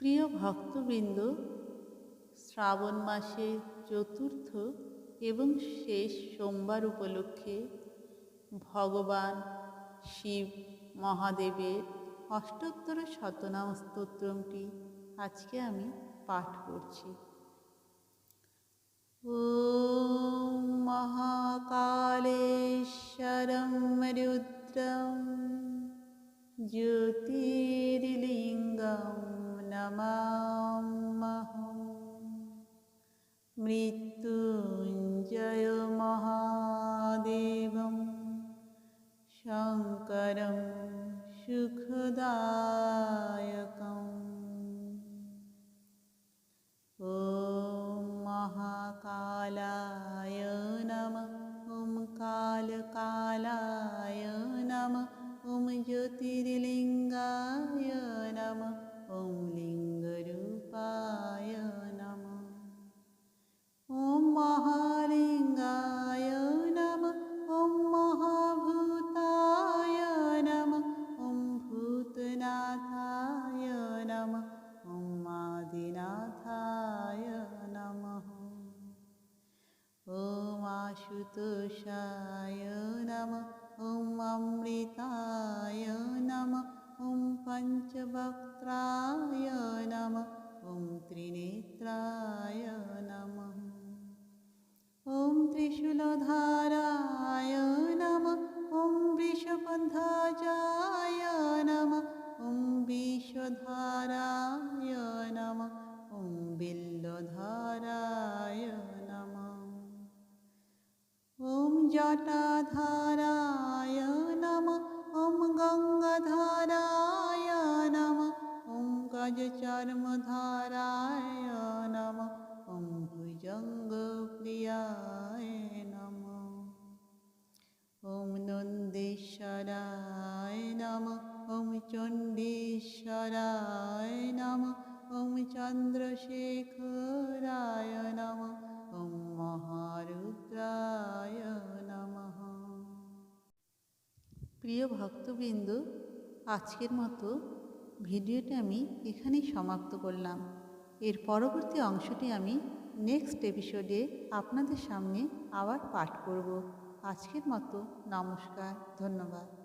প্রিয় ভক্তবৃন্দ শ্রাবণ মাসের চতুর্থ এবং শেষ সোমবার উপলক্ষে ভগবান শিব মহাদেবের অষ্টোত্তর শতনাম স্তোত্রমটি আজকে আমি পাঠ করছি ॐ महाकालेश्वरं रुद्रं ज्योतिर्लिङ्गं नमामहं मृत्युञ्जय महादेवं शङ्करं सुखदायकम्। ॐ महाकालाय नमः। ॐ कालकालाय ॐ आदिनाथाय नमः। ॐ आशुतोषाय नमः। ॐ अमृताय नमः। ॐ पञ्चवक्त्राय जटाधाराय नमः ॐ गङ्गाधाराय नमः ॐ गजचर्मधाराय नमः ॐ भुजङ्गप्रियाय नमः ॐ नन्देश्वराय नमः ॐ चण्डीश्वराय नमः ॐ चन्द्रशेखराय প্রিয় ভক্তবৃন্দ, আজকের মতো ভিডিওটি আমি এখানেই সমাপ্ত করলাম। এর পরবর্তী অংশটি আমি নেক্সট এপিসোডে আপনাদের সামনে আবার পাঠ করব। আজকের মতো নমস্কার, ধন্যবাদ।